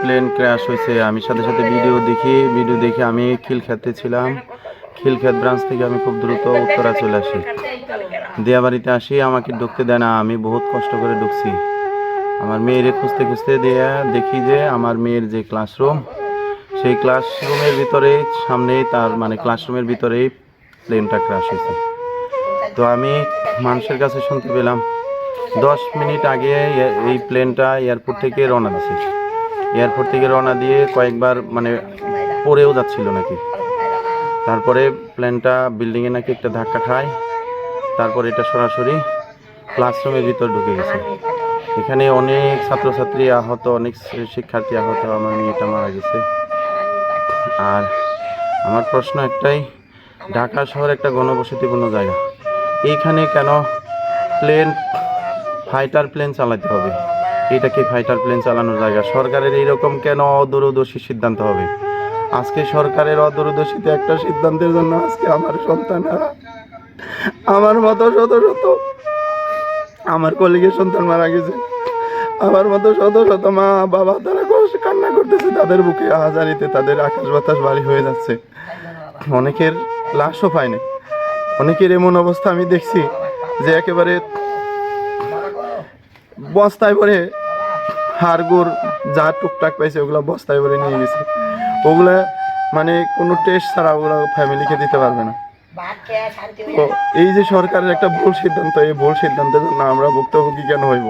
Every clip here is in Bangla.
প্লেন ক্র্যাশ হয়েছে। আমি সাথে সাথে ভিডিও দেখি। ভিডিও দেখে আমি খিলখ্যাতে ছিলাম। খিলখ্যাত ব্রাঞ্চ থেকে আমি খুব দ্রুত উত্তরা চলে আসি। দিয়াবাড়িতে আসি, আমাকে ঢুকতে দেয় না। আমি বহুত কষ্ট করে ঢুকছি। আমার মেয়েরে খুঁজতে খুঁজতে দেয়া দেখি যে আমার মেয়ের যে ক্লাসরুম সেই ক্লাসরুমের ভিতরে সামনেই তার মানে ক্লাসরুমের ভিতরেই প্লেনটা ক্র্যাশ হয়েছে। তো আমি মানুষের কাছে শুনতে পেলাম। দশ মিনিট আগে এই প্লেনটা এয়ারপোর্ট থেকে রওনা দিছে। এয়ারপোর্ট থেকে রওনা দিয়ে কয়েকবার মানে পড়েও যাচ্ছিল নাকি? তারপরে প্লেনটা বিল্ডিংয়ে নাকি একটা ধাক্কা খায়। তারপরে এটা সরাসরি ক্লাসরুমের ভিতর ঢুকে গেছে। এখানে অনেক ছাত্রছাত্রী আহত, অনেক শিক্ষার্থী আহত, আমার মেয়েটা মারা গেছে। আর আমার প্রশ্ন একটাই, ঢাকা শহর একটা ঘনবসতিপূর্ণ জায়গা। এইখানে কেন প্লেন, ফাইটার প্লেন চালাতে হবে? এটা কি ফাইটার প্লেন চালানোর জায়গা? সরকারের এইরকম কেন অদূরদর্শী সিদ্ধান্ত হবে? আজকে সরকারের অদূরদর্শীতে একটা সিদ্ধান্তের জন্য আজকে আমার সন্তানেরা, আমার মতো শত শত, আমার কলিগের সন্তান মারা গেছে। আমার মতো শত শত মা বাবা তারা কান্না করতেছে, তাদের বুকে হাজারিতে তাদের আকাশ বাতাস বাড়ি হয়ে যাচ্ছে। অনেকের লাশও পায়নি। অনেকের এমন অবস্থা আমি দেখছি যে একেবারে বস্তায় ভরে হাড়গুড় যা টুকটাক পাইছে, ওগুলো বস্তায় ভরে নিয়ে গেছে। ওগুলো মানে কোনো টেস্ট ছাড়া ওগুলো ফ্যামিলিকে দিতে পারবে না। তো এই যে সরকারের একটা ভুল সিদ্ধান্ত, এই ভুল সিদ্ধান্তের জন্য আমরা ভুক্তভোগী কেন হইব?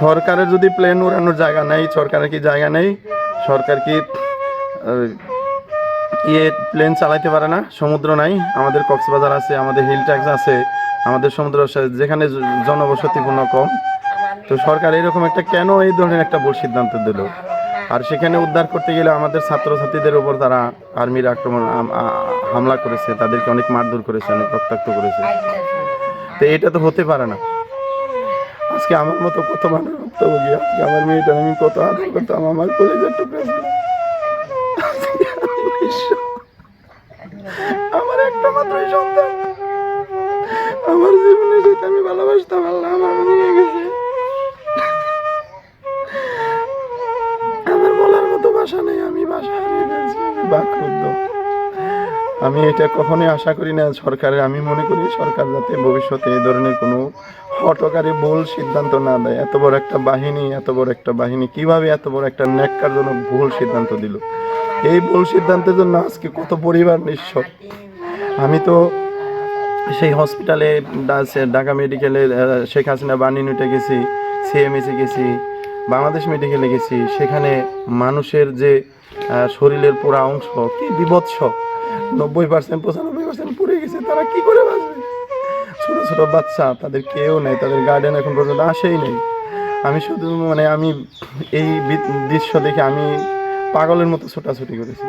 সরকারের যদি প্লেন উড়ানোর জায়গা নেই, সরকারের কি জায়গা নেই? সরকার কি ইয়ে প্লেন চালাইতে পারে না? সমুদ্র নাই, আমাদের কক্সবাজার আছে, আমাদের হিল ট্যাক্স আছে, আমাদের সমুদ্র যেখানে জনবসতিপূর্ণ কম। তো সরকার এরকম একটা কেন এই ধরনের একটা ভুল সিদ্ধান্ত দিল? আর সেখানে উদ্ধার করতে গেলে আমাদের ছাত্রছাত্রীদের উপর তারা আর্মির আক্রমণ হামলা করেছে, তাদেরকে অনেক মারধর করেছে, অনেক রক্তাক্ত করেছে। তো এটা তো হতে পারে না। আজকে আমার মতো কত মানুষ ভুক্তভোগী আজকে আমার মেয়েটা আমি কত আদর করতাম, আমার কলেজের। আমার একটা মাত্রই সন্তান। আমার জীবনে যেটা আমি ভালোবাসতাম, আল্লাহ ভাষা নেই, আমি ভাষা হারিয়ে আমি এটা কখনোই আশা করি না, সরকারের, আমি মনে করি সরকার যাতে ভবিষ্যতে এই ধরনের কোনো হটকারী ভুল সিদ্ধান্ত না দেয়। এত বড় একটা বাহিনী, এত বড় একটা বাহিনী, কীভাবে এত বড় একটা ন্যাক্কারজনক ভুল সিদ্ধান্ত দিল? এই ভুল সিদ্ধান্তের জন্য আজকে কত পরিবার নিঃস্ব। আমি তো সেই হসপিটালে ঢাকা মেডিকেলে শেখ হাসিনা বার্নিনুটে গেছি সিএমএসে গেছি। বাংলাদেশ মেডিকেলে গেছি, সেখানে মানুষের যে শরীরের পুরা অংশ, কি বিভৎস। নব্বই পার্সেন্ট পঁচানব্বই পার্সেন্ট পুড়ে গেছে, তারা কি করে বাঁচবে? ছোট ছোট বাচ্চা, তাদের কেউ নেই, তাদের গার্ডেন এখন পর্যন্ত আসেই নেই। আমি শুধু মানে আমি এই দৃশ্য দেখে আমি পাগলের মতো ছোটাছুটি করেছি।